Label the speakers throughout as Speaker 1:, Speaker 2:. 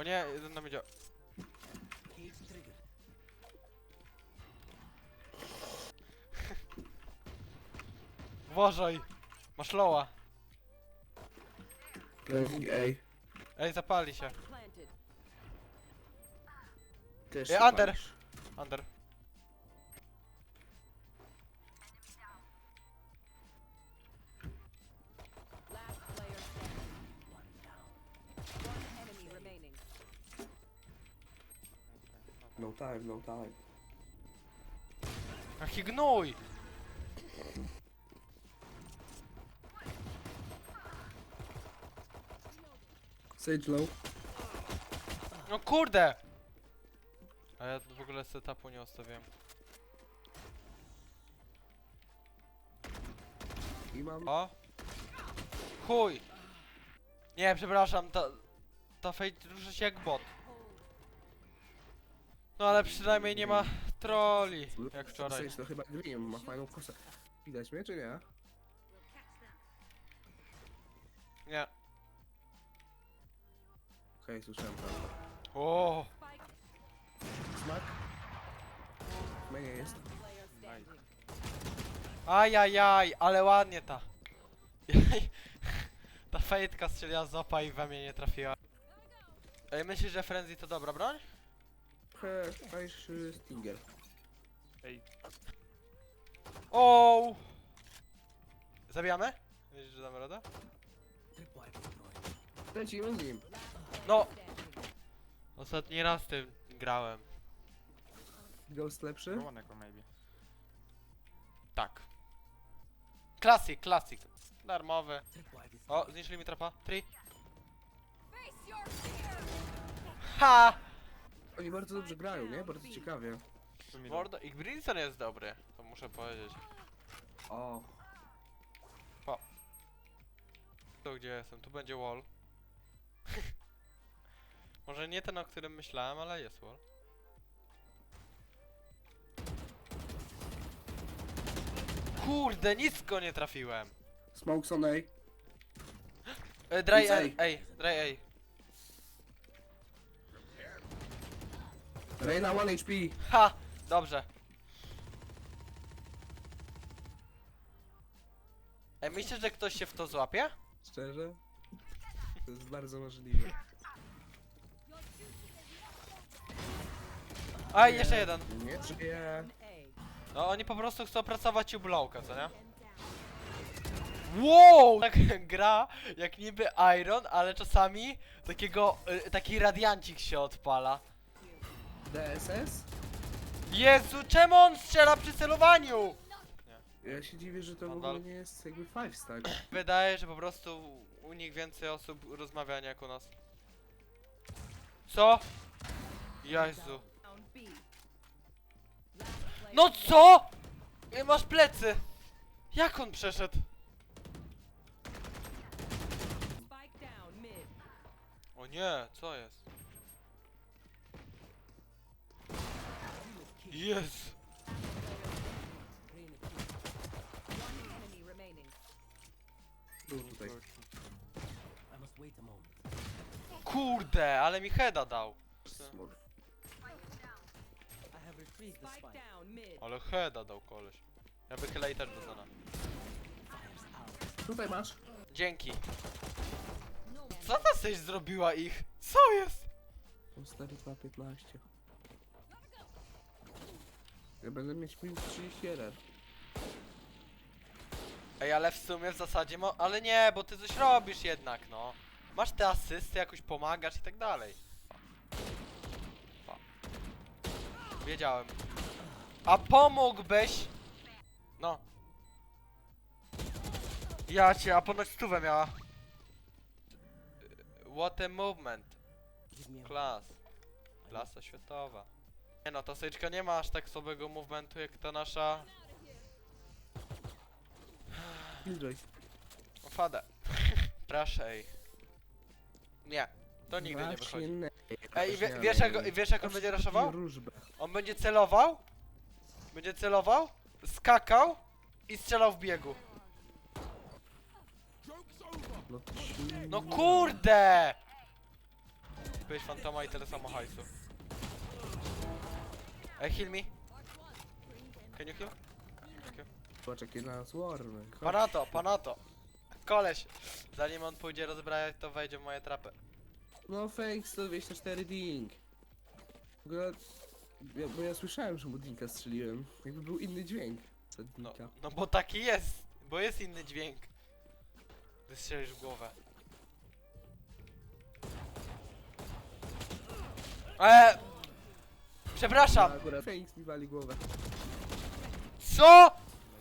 Speaker 1: O nie, jeden nam idzie. Uważaj! Masz loła.
Speaker 2: Ej,
Speaker 1: Ej, zapali się.
Speaker 2: Też
Speaker 1: Ej,
Speaker 2: się
Speaker 1: under.
Speaker 2: palisz.
Speaker 1: Under.
Speaker 2: No time, no time.
Speaker 1: Jaki gnój!
Speaker 2: Sage low.
Speaker 1: No kurde! A ja w ogóle setupu nie ustawiłem.
Speaker 2: I mam...
Speaker 1: O! Chuj! Nie, przepraszam, ta... Ta fate rusza się jak bot. No ale przynajmniej nie ma troli, jak wczoraj.
Speaker 2: Sage to chyba Green ma fajną kosę. Widać mnie czy nie?
Speaker 1: Nie.
Speaker 2: Okej, słyszałem prawda.
Speaker 1: O!
Speaker 2: Smak? Mnie nie jest.
Speaker 1: Ajajaj, ale ładnie ta. ta fejtka strzeliła z opa i we mnie nie trafiła. Ej, myślisz, że Frenzy to dobra broń?
Speaker 2: Trochę fajszy Stinger.
Speaker 1: O! Zabijamy? Wiesz, że damy radę?
Speaker 2: Lecimy z nim.
Speaker 1: No! Ostatni raz tym grałem.
Speaker 2: Ghost lepszy?
Speaker 1: Tak. Klasik, klasik. Darmowy. O, zniszczyli mi trapa. Tri. Ha!
Speaker 2: Oni bardzo dobrze grają, nie? Bardzo ciekawie.
Speaker 1: Mordo, ich Brinson jest dobry, to muszę powiedzieć.
Speaker 2: O,
Speaker 1: Tu gdzie jestem, tu będzie wall. Może nie ten, o którym myślałem, ale jest wall. Kurde, nisko nie trafiłem.
Speaker 2: Smokes on A.
Speaker 1: E, dry
Speaker 2: Nic,
Speaker 1: A,
Speaker 2: ej.
Speaker 1: ej, dry A.
Speaker 2: Reina 1 HP.
Speaker 1: Ha! Dobrze. Ej, myślisz, że ktoś się w to złapie?
Speaker 2: Szczerze? To jest bardzo możliwe.
Speaker 1: Aj, jeszcze jeden.
Speaker 2: Nie żyje.
Speaker 3: A.
Speaker 1: No oni po prostu chcą pracować u blowka, co nie? Wow! Tak gra jak niby Iron, ale czasami takiego, y, taki radiancik się odpala.
Speaker 2: DSS?
Speaker 1: Jezu, czemu on strzela przy celowaniu?
Speaker 2: Ja się dziwię, że to w
Speaker 1: Nadal.
Speaker 2: ogóle nie jest jakby 5 stack.
Speaker 1: Wydaje, że po prostu u nich więcej osób rozmawia nie jak u nas. Co? Jezu.
Speaker 3: Down B.
Speaker 1: No co? Masz plecy! Jak on przeszedł?
Speaker 3: Spike down mid.
Speaker 1: O nie, co jest? Jest!
Speaker 3: One enemy remaining.
Speaker 2: Był tutaj.
Speaker 1: Kurde, ale mi heada dał.
Speaker 2: Smurf.
Speaker 3: Spike down mid.
Speaker 1: Ale heada dał koleś. Ja wychylę i też do zona.
Speaker 2: Tutaj masz.
Speaker 1: Dzięki. Co ta coś zrobiła ich? Co jest?
Speaker 2: On 4 2 15. Ja będę mieć minus 31.
Speaker 1: Ej, ale w sumie w zasadzie mo... Ale nie, bo ty coś robisz jednak, no. Masz te asysty, jakoś pomagasz i tak dalej. Pa. Wiedziałem. A pomógłbyś? No. Ja cię, a ponoć stówę miała. What a movement. Klas. Klasa światowa. Nie no, ta syczka nie ma aż tak słabego movementu jak ta nasza
Speaker 2: Killjoy.
Speaker 1: Fadę. Proszę ej. Nie, to nigdy nie wychodzi. Ej, wie, wiesz, jak, wiesz jak on będzie raszował?
Speaker 2: Różbę.
Speaker 1: On będzie celował, będzie celował, skakał i strzelał w biegu.
Speaker 2: No,
Speaker 1: No kurde! Kupiłeś Fantoma i tyle samo hajsu. Ej, heal me. Can you heal?
Speaker 2: Poczekaj na swarmy.
Speaker 1: Panato, panato. Koleś. Zanim on pójdzie rozbrajać, to wejdzie w moje trapy.
Speaker 2: No fake 124 ding. W ogóle, ja, bo ja słyszałem, że mu dinka strzeliłem. Jakby był inny dźwięk.
Speaker 1: No,
Speaker 2: dinka.
Speaker 1: no bo taki jest. Bo jest inny dźwięk. Ty strzelisz w głowę. Eee! Przepraszam!
Speaker 2: Akurat mi wali głowę.
Speaker 1: Co?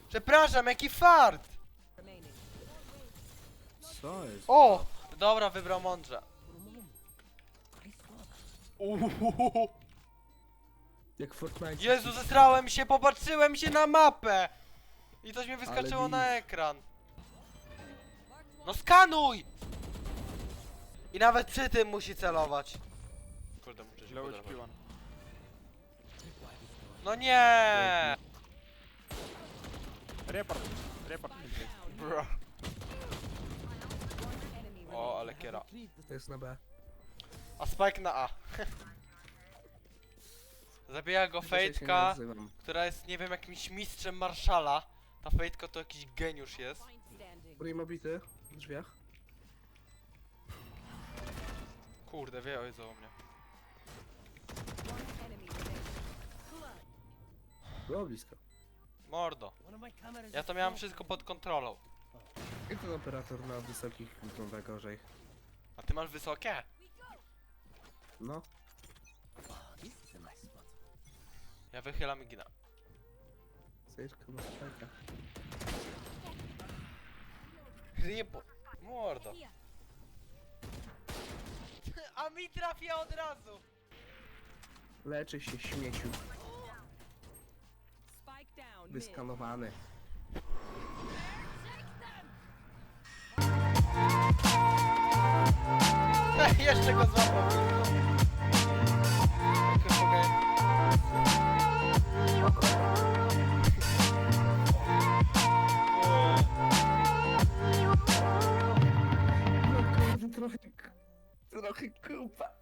Speaker 1: Przepraszam, jaki fart!
Speaker 2: Co jest?
Speaker 1: O! Dobra, wybrał mądrze. Uhuhuhu.
Speaker 2: Jak Fortnite.
Speaker 1: Jezu, zesrałem się, popatrzyłem się na mapę! I coś mi wyskoczyło na ekran. No skanuj! I nawet przy tym musi celować. Kurde, muszę się
Speaker 4: Low
Speaker 1: podrapać.
Speaker 4: HP one.
Speaker 1: No nie!
Speaker 4: Report. Report.
Speaker 1: Bro. O, ale kiera.
Speaker 2: Jest na B.
Speaker 1: A Spike na A. Zabija go
Speaker 2: Dzisiaj się nie
Speaker 1: Fejtka,
Speaker 2: odzywam.
Speaker 1: która jest, nie wiem, jakimś mistrzem Marszala. Ta Fejtka to jakiś geniusz jest.
Speaker 3: Standing.
Speaker 2: Brim obity w drzwiach.
Speaker 1: Kurde, wie o Jezu o mnie.
Speaker 2: Było blisko.
Speaker 1: Mordo. Ja to miałem wszystko pod kontrolą.
Speaker 2: Jak ten operator na wysokich wygląda gorzej?
Speaker 1: A ty masz wysokie?
Speaker 2: No.
Speaker 1: Ja wychylam i ginę.
Speaker 2: Sejczka na spajka.
Speaker 1: Nie po... Mordo. A mi trafia od razu!
Speaker 2: Leczy się śmieciu. Wyskanowany.
Speaker 1: Jeszcze go złapał.
Speaker 2: Trochę... Trochę kupa.